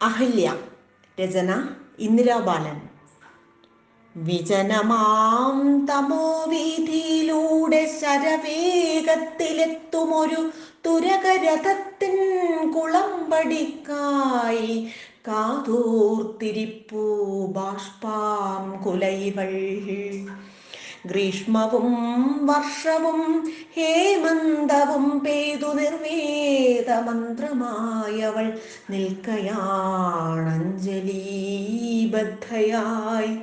അഹല്യ രചന ഇന്ദിരാബാലൻ വിജനമാം തമോവീതിയിലൂടെ ശരവേഗത്തിലെത്തുമൊരു തുരകരഥത്തിൻ കുളമ്പടിക്കായി കാതൂർത്തിരിപ്പൂ ബാഷ്പാം കുലൈവൾ. ഗ്രീഷ്മവും വർഷവും ഹേമന്തവും പെയ്തു നിർവേദ മന്ത്രമായവൾ നിൽക്കയാണഞ്ജലീബദ്ധയായി.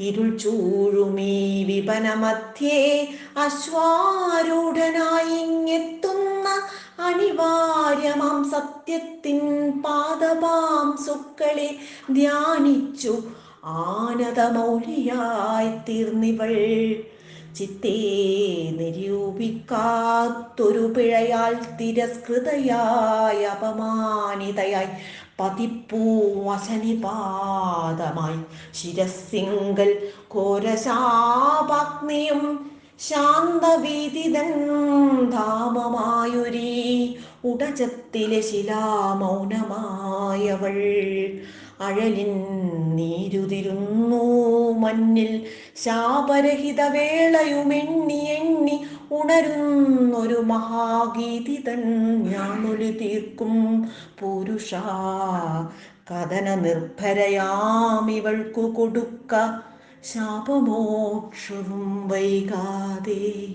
ഇരുൾ ചൂഴുമീ വിപനമധ്യേ അശ്വാരൂഢനായി ഇങ്ങെത്തുന്ന അനിവാര്യമാം സത്യത്തിൻ പാദപാം സുക്കളെ ധ്യാനിച്ചു ആനതമൗലിയായി തീർന്നിവൾ. ചിത്തേ നിരൂപിക്കാത്തൊരു പിഴയാൽ തിരസ്കൃതയായി അപമാനിതയായി. പതിപ്പൂ വശനിപാതമായി. ശിരസിംഗൽ ഘോരശാപാഗ്നിയും ശാന്തവീതിതൻ ധാമമായൊരീ. ഉടജത്തിലെ ശിലാമൗനമായവൾ അഴലിൻ നീരുതിരുന്നു മഞ്ഞിൽ ശാപരഹിത വേളയുമെണ്ണി എണ്ണി ഉണരുന്നൊരു മഹാഗീതിതൻ ഞാനൊലി തീർക്കും. പുരുഷ കഥന നിർഭരയാമിവൾക്കു കൊടുക്ക. ശാപമോക്ഷവും വൈകാതെ.